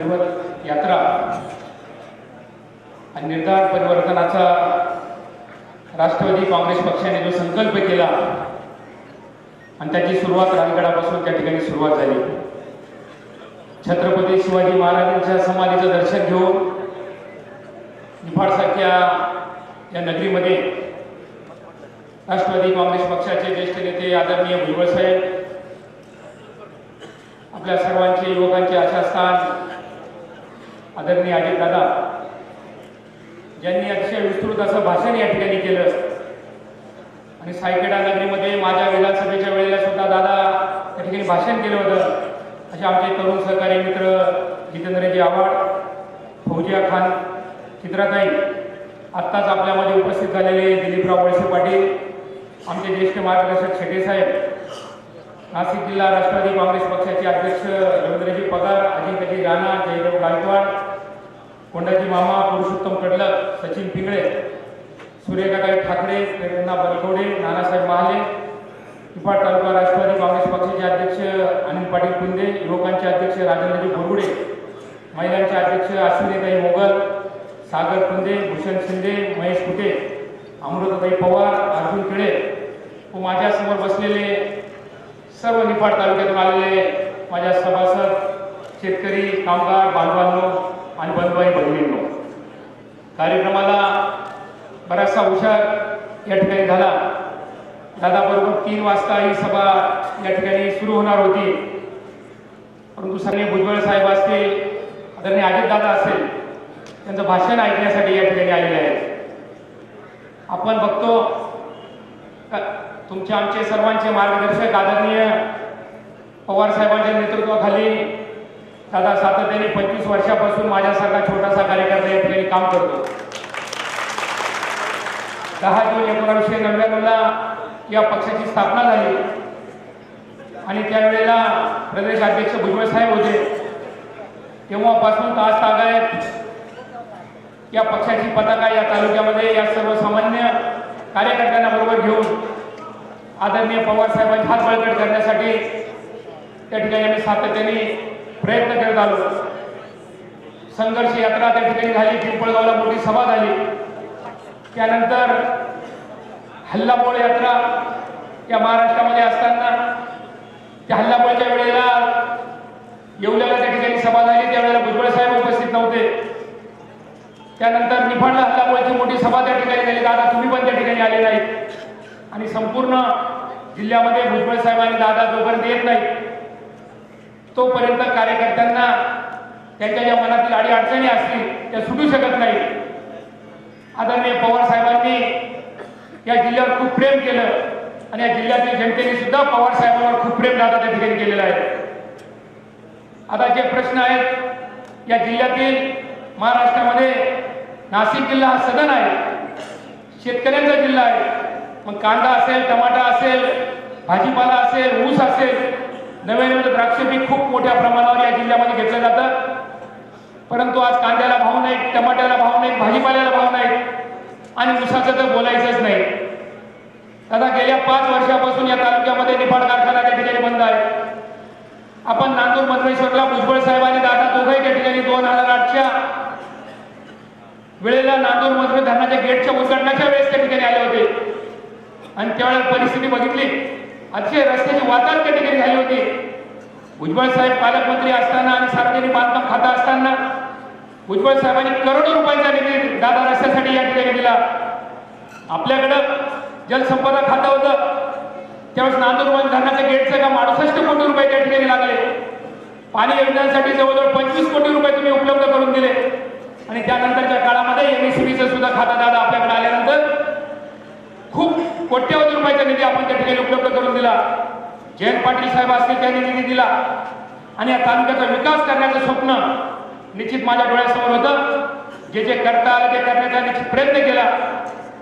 यात्रा आणि निर्धार परिवर्तनाचा राष्ट्रवादी काँग्रेस पक्षाने जो संकल्प केला आणि त्याची सुरुवात रानगडापासून त्या ठिकाणी सुरुवात झाली. छत्रपती शिवाजी महाराजांच्या समाधीचं दर्शन घेऊन निफाडसारख्या या नगरीमध्ये राष्ट्रवादी काँग्रेस पक्षाचे ज्येष्ठ नेते आदरणीय भुजबळ साहेब आपल्या सर्वांचे युवकांचे आशास्थान आदरणीय अजित दादा ज्यांनी अतिशय विस्तृत असं भाषण या ठिकाणी केलं आणि सायकेडा नगरीमध्ये माझ्या विधानसभेच्या वेळेला सुद्धा दादा त्या ठिकाणी भाषण केलं होतं. असे आमचे तरुण सहकारी मित्र जितेंद्रजी आव्हाड फौजिया खान चित्राताई आत्ताच आपल्यामध्ये उपस्थित झालेले दिलीपराव वळसे पाटील आमचे ज्येष्ठ मार्गदर्शक शेटे साहेब नाशिक जिल्हा राष्ट्रवादी काँग्रेस पक्षाचे अध्यक्ष रवींद्रजी पगार अजिंक्यजी राणा जयदेव गायकवाड कोंडाजी मामा पुरुषोत्तम कडलक सचिन पिंगळे सूर्यकाकाई ठाकरे प्रेरणा बलकवडे नानासाहेब महाले निफाड तालुका राष्ट्रवादी काँग्रेस पक्षाचे अध्यक्ष अनिल पाटील कुंदे युवकांचे अध्यक्ष राजेंद्रजी बोरगुडे महिलांचे अध्यक्ष अश्विनीताई मोगल सागर कुंदे भूषण शिंदे महेश कुटे अमृताताई पवार अर्जुन किळे व माझ्यासमोर बसलेले सर्व निफाड तालुक्यातून आलेले माझ्या सभासद शेतकरी कामगार बांधवांनो आणि बंधुबाई बहिणींनो. कार्यक्रमाला बराचसा हुशार या ठिकाणी झाला. दादाबरोबर तीन वाजता ही सभा या ठिकाणी सुरू होणार होती. परंतु सगळे भुजबळ साहेब असतील आदरणीय अजितदादा असेल त्यांचं भाषण ऐकण्यासाठी या ठिकाणी आलेले आहेत. आपण बघतो तुमचे आमचे सर्वांचे मार्गदर्शक आदरणीय पवार साहेबांच्या नेतृत्वाखाली दादा सातत्याने पंचवीस वर्षापासून माझ्यासारखा छोटासा कार्यकर्ता या ठिकाणी काम करतो. दहा जून एकोणावीसशे नव्याण्णवला या पक्षाची स्थापना झाली. आणि त्यावेळेला प्रदेश अध्यक्ष भुजबळ साहेब होते. तेव्हापासून तास तागायत या पक्षाची पताका या तालुक्यामध्ये या सर्वसामान्य कार्यकर्त्यांना बरोबर घेऊन आदरणीय पवार साहेबांचे हात बळकट करण्यासाठी त्या ठिकाणी आम्ही सातत्याने प्रयत्न करत आलो. संघर्ष यात्रा त्या ठिकाणी झाली पिंपळगावला मोठी सभा झाली. त्यानंतर हल्लाबोळ यात्रा या महाराष्ट्रामध्ये असताना त्या हल्लाबोळच्या वेळेला येवल्याला त्या ठिकाणी सभा झाली त्यावेळेला भुजबळ साहेब उपस्थित नव्हते. त्यानंतर निफाडला हल्लाबोळची मोठी सभा त्या ठिकाणी झाली दादा तुम्ही पण त्या ठिकाणी आले नाहीत. आणि संपूर्ण जिल्ह्यामध्ये भुजबळ साहेबांनी दादा जोपर्यंत येत नाही तोपर्यंत कार्यकर्त्यांना त्यांच्या ज्या मनातील अडी अडचणी असतील त्या सुटू शकत नाही आदरणीय पवार साहेबांनी या जिल्ह्यावर खूप प्रेम केलं आणि या जिल्ह्यातील जनतेने सुद्धा पवार साहेबांवर खूप प्रेम दादा त्या ठिकाणी केलेलं आहे. आता जे प्रश्न आहेत या जिल्ह्यातील महाराष्ट्रामध्ये नाशिक जिल्हा हा सदन आहे शेतकऱ्यांचा जिल्हा आहे मग कांदा असेल टमाटा असेल भाजीपाला असेल ऊस असेल नवे नवे द्राक्ष पीक खूप मोठ्या प्रमाणावर या जिल्ह्यामध्ये घेतलं जातं. परंतु आज कांद्याला भाव नाही टमाट्याला भाव नाही भाजीपाल्याला भाव नाही आणि ऊसाचं तर बोलायचंच नाही. दादा गेल्या पाच वर्षापासून या तालुक्यामध्ये निफाड कारखाना त्या ठिकाणी बंद आहे. आपण नांदूर मंत्रेश्वरला भुजबळ साहेब आणि दादा दोघंही त्या ठिकाणी दोन हजार आठच्या वेळेला नांदूर मंत्री धरणाच्या गेटच्या उद्घाटनाच्या वेळेस त्या ठिकाणी आले होते. आणि त्यावेळेला परिस्थिती बघितली. अतिशय रस्त्याची वाहतूक त्या ठिकाणी झाली होती. भुजबळ साहेब पालकमंत्री असताना आणि सार्वजनिक बांधकाम खाता असताना भुजबळ साहेबांनी करोडो रुपयांचा निधी दादा रस्त्यासाठी या ठिकाणी दिला. आपल्याकडं जलसंपदा खातं होतं. त्यावेळेस नांदूर धरणाच्या गेटचं काम अडुसष्ट कोटी रुपये त्या ठिकाणी लागले. पाणी योजनांसाठी जवळजवळ पंचवीस कोटी रुपये तुम्ही उपलब्ध करून दिले. आणि त्यानंतरच्या काळामध्ये एमएससीबीचं सुद्धा खाता दादा आपल्याकडे आल्यानंतर खूप कोट्यवधी रुपयाचा निधी आपण त्या ठिकाणी उपलब्ध करून दिला. जयंत पाटील साहेब असतील त्यांनी निधी दिला. आणि या तालुक्याचा विकास करण्याचं स्वप्न निश्चित माझ्या डोळ्यासमोर होतं. जे जे करता आलं ते करण्याचा निश्चित प्रयत्न केला.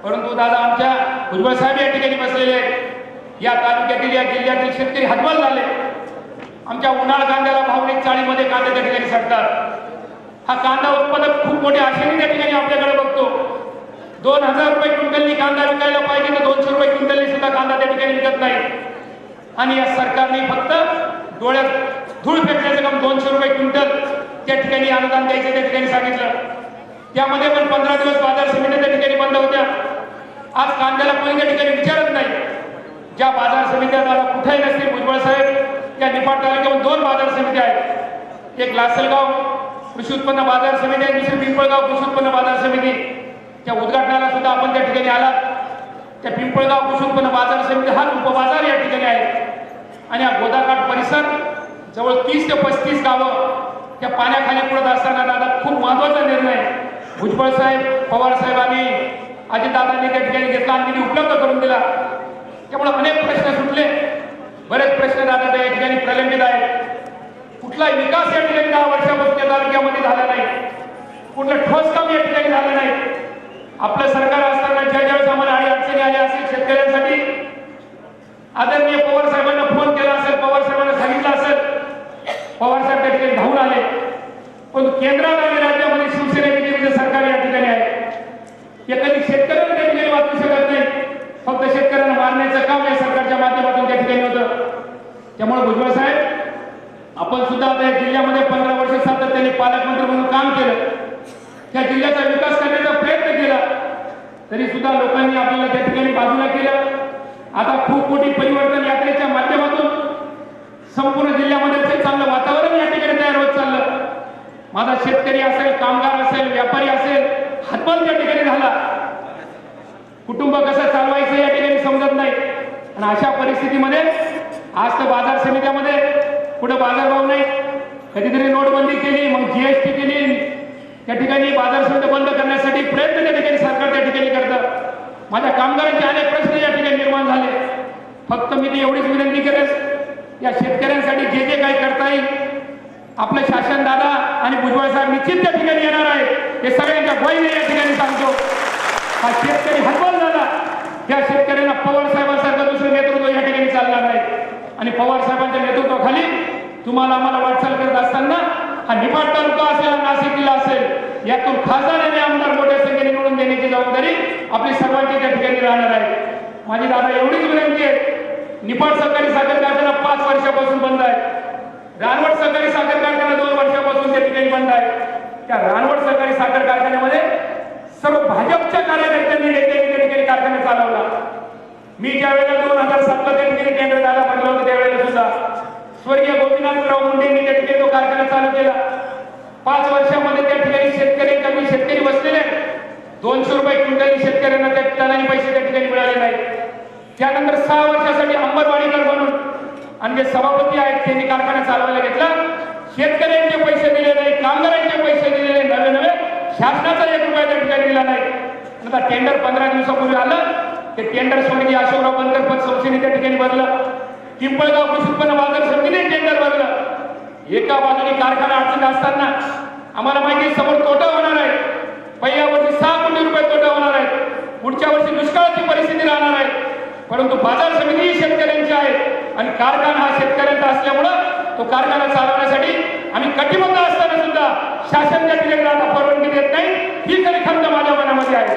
परंतु दादा आमच्या भुजबळ साहेब या ठिकाणी बसलेले. या तालुक्यातील या जिल्ह्यातील शेतकरी हतबल झाले. आमच्या उन्हाळ कांद्याला भावनिक चाळीमध्ये कांदे त्या ठिकाणी सडतात. हा कांदा उत्पादक खूप मोठ्या आशेने त्या ठिकाणी आपल्या दोन हजार रुपये क्विंटलनी कांदा विकायला पाहिजे तर दोनशे रुपये क्विंटलनी सुद्धा कांदा त्या ठिकाणी विकत नाही. आणि या सरकारने फक्त डोळ्यात धूळ फेकण्याचं काम दोनशे रुपये क्विंटल त्या ठिकाणी अनुदान द्यायचं त्या ठिकाणी सांगितलं. त्यामध्ये पण पंधरा दिवस बाजार समित्या त्या ठिकाणी बंद होत्या. आज कांद्याला कोणी त्या ठिकाणी विचारत नाही. ज्या बाजार समित्या मला कुठेही नसतील भुजबळ साहेब त्या निफाड तालुक्यामध्ये दोन बाजार समित्या आहेत. एक लासलगाव कृषी उत्पन्न बाजार समिती आहे दुसरी पिंपळगाव कृषी उत्पन्न बाजार समिती. त्या उद्घाटनाला सुद्धा आपण त्या ठिकाणी आलात. त्या पिंपळगाव कृषी पण बाजार समिती हा उपबाजार या ठिकाणी आहे. आणि हा गोदाघाट परिसर जवळ तीस ते पस्तीस गावं त्या पाण्याखाली पडत असताना दादा खूप महत्त्वाचा निर्णय. भुजबळ साहेब पवार साहेबांनी अजितदादांनी त्या ठिकाणी घेतला आणि तिने उपलब्ध करून दिला. त्यामुळे अनेक प्रश्न सुटले. बरेच प्रश्न दादा त्या ठिकाणी प्रलंबित आहेत. कुठलाही विकास या ठिकाणी दहा वर्षापासून त्या तालुक्यामध्ये झाला नाही. कुठलं ठोस काम या ठिकाणी झालं नाही. आपलं सरकार असताना ज्या ज्यावेळेस आम्हाला आणि अडचणी आल्या असेल शेतकऱ्यांसाठी आदरणीय पवार साहेबांना फोन केला असेल पवार साहेबांना सांगितलं असेल पवार साहेब त्या ठिकाणी धावून आले. पण केंद्रात आणि राज्यामध्ये शिवसेना बीजेपीचं म्हणजे सरकार या ठिकाणी आहे. हे कधी शेतकऱ्यांना त्या ठिकाणी वाचू शकत नाही. फक्त शेतकऱ्यांना मारण्याचं काम या सरकारच्या माध्यमातून त्या ठिकाणी होतं. त्यामुळे भुजबळ साहेब आपण सुद्धा आता या जिल्ह्यामध्ये पंधरा वर्ष सातत्याने पालकमंत्री म्हणून काम केलं. त्या जिल्ह्याचा विकास तरी सुद्धा लोकांनी आपल्याला त्या ठिकाणी बाजूला केलं. आता खूप मोठी परिवर्तन यात्रेच्या माध्यमातून संपूर्ण जिल्ह्यामध्ये ते चांगलं वातावरण या ठिकाणी तयार होत चाललं. माझा शेतकरी असेल कामगार असेल व्यापारी असेल हातबल त्या ठिकाणी झाला. कुटुंब कसं चालवायचं या ठिकाणी समजत नाही. आणि अशा परिस्थितीमध्ये आज तर बाजार समित्यामध्ये कुठं बाजारभाव नाही. कधीतरी नोटबंदी केली मग जीएसटी केली त्या ठिकाणी बाजार समिती बंद करण्यासाठी प्रयत्न त्या ठिकाणी सरकार त्या ठिकाणी करतं. माझ्या कामगारांचे अनेक प्रश्न या ठिकाणी निर्माण झाले. फक्त मी ते एवढीच विनंती करेन या शेतकऱ्यांसाठी जे जे काही करता येईल आपलं शासन दादा आणि भुजबळ साहेब निश्चित त्या ठिकाणी येणार आहे. हे सगळ्यांच्या गोईने या ठिकाणी सांगतो. हा शेतकरी हतबल झाला. त्या शेतकऱ्यांना पवार साहेबांसारखं दुसरं नेतृत्व या ठिकाणी चालणार नाही. आणि पवार साहेबांच्या नेतृत्वाखाली तुम्हाला आम्हाला वाटचाल करत असताना हा निफाड तालुका असेल नाशिक जिल्हा असेल यातून खासदार आणि आमदार मोठ्या संख्येने निवडून देण्याची जबाबदारी आपली सर्वांची त्या ठिकाणी राहणार आहे. माझी दादा एवढीच विनंती आहे निफाड सहकारी साखर कारखाना पाच वर्षापासून बंद आहे. रानवड सहकारी साखर कारखाना दोन वर्षापासून त्या ठिकाणी बंद आहे. त्या रानवड सहकारी साखर कारखान्यामध्ये सर्व भाजपच्या कार्यकर्त्यांनी नेत्यांनी त्या ठिकाणी कारखाना चालवला. मी ज्या वेळेला दोन हजार सातला त्या ठिकाणी केंद्र झाला म्हटलं होतं त्यावेळेला सुद्धा स्वर्गीय गोपीनाथराव मुंडेंनी त्या ठिकाणी तो कारखाना चालू केला. पाच वर्षामध्ये त्या ठिकाणी शेतकरी कमी शेतकरी बसलेले आहेत. दोनशे रुपये क्विंटल शेतकऱ्यांना त्या टनाने पैसे त्या ठिकाणी मिळाले नाही त्यानंतर सहा वर्षासाठी अंबरवाडीकर म्हणून आणि जे सभापती आहेत त्यांनी कारखाना चालवायला घेतला. शेतकऱ्यांचे पैसे दिले नाही कामगारांचे पैसे दिलेले नवे नवे शासनाचा एक रुपया त्या ठिकाणी दिला नाही. आता टेंडर पंधरा दिवसापूर्वी आलं. ते टेंडर स्वर्गीय अशोकराव बनकर पण संस्थेने त्या ठिकाणी भरलं पिंपळगाव कृषी उत्पन्न बाजार समितीने टेंडर भरलं. एका बाजूने कारखाना अडचण असताना आम्हाला माहिती आहे समोर तोटा होणार आहे. पहिल्या वर्षी सहा कोटी रुपये तोटा होणार आहे. पुढच्या वर्षी दुष्काळाची परिस्थिती राहणार आहे. परंतु बाजार समिती ही शेतकऱ्यांची आहे आणि कारखाना हा शेतकऱ्यांचा असल्यामुळं तो कारखाना चालवण्यासाठी आम्ही कटिबद्ध असताना सुद्धा शासन त्या ठिकाणी परवानगी देत नाही. ही खरी खंत माझ्या मनामध्ये आहे.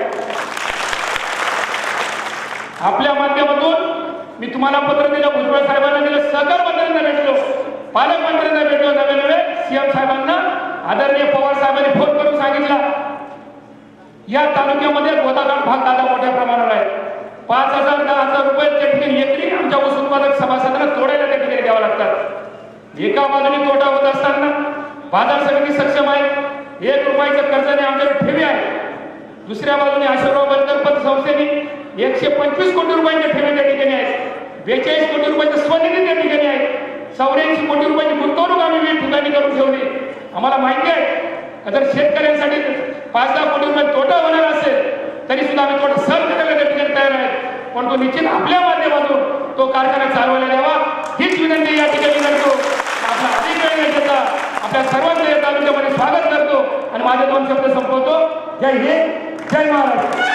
आपल्या माध्यमातून मी तुम्हाला पत्र दिलं भुजबळ साहेबांना दिलं सहकार मंत्र्यांना भेटलो. पालकमंत्र्यांना भेटलो नवे नवे सीएम साहेबांना. आदरणीय पवार साहेबांनी फोन करून सांगितला. या तालुक्यामध्ये गोदाकाठ भाग दादा मोठ्या प्रमाणावर आहे. पाच हजार दहा हजार रुपये त्या ठिकाणी एकरी आमच्या ऊस उत्पादक सभासदांना तोडायला त्या ठिकाणी द्यावं लागतात. एका बाजूने तोटा होत असताना बाजार समिती सक्षम आहे. एक रुपयाचं कर्जाने आमच्याकडे ठेवी आहे. दुसऱ्या बाजूने आशीर्वाद बनकर पत संस्थेने एकशे पंचवीस कोटी रुपयांच्या ठेवी त्या ठिकाणी आहेत. बेचाळीस कोटी रुपयाचं स्वनिधी त्या ठिकाणी आहे चौऱ्याऐंशी कोटी रुपयाची गुंतवणूक आम्ही विविध ठिकाणी करून ठेवली. आम्हाला माहिती आहे का जर शेतकऱ्यांसाठी पाच दहा कोटी रुपये तोटा होणार असेल तरी सुद्धा आम्ही थोडं सर करायला त्या ठिकाणी तयार आहे पण तो निश्चित आपल्या माध्यमातून तो कारखाना चालवायला द्यावा हीच विनंती या ठिकाणी करतो. आपला अधिक वेळ न आपल्या सर्वांचं या तालुक्यामध्ये स्वागत करतो आणि माझे दोन शब्द संपवतो. जय हिंद जय महाराष्ट्र.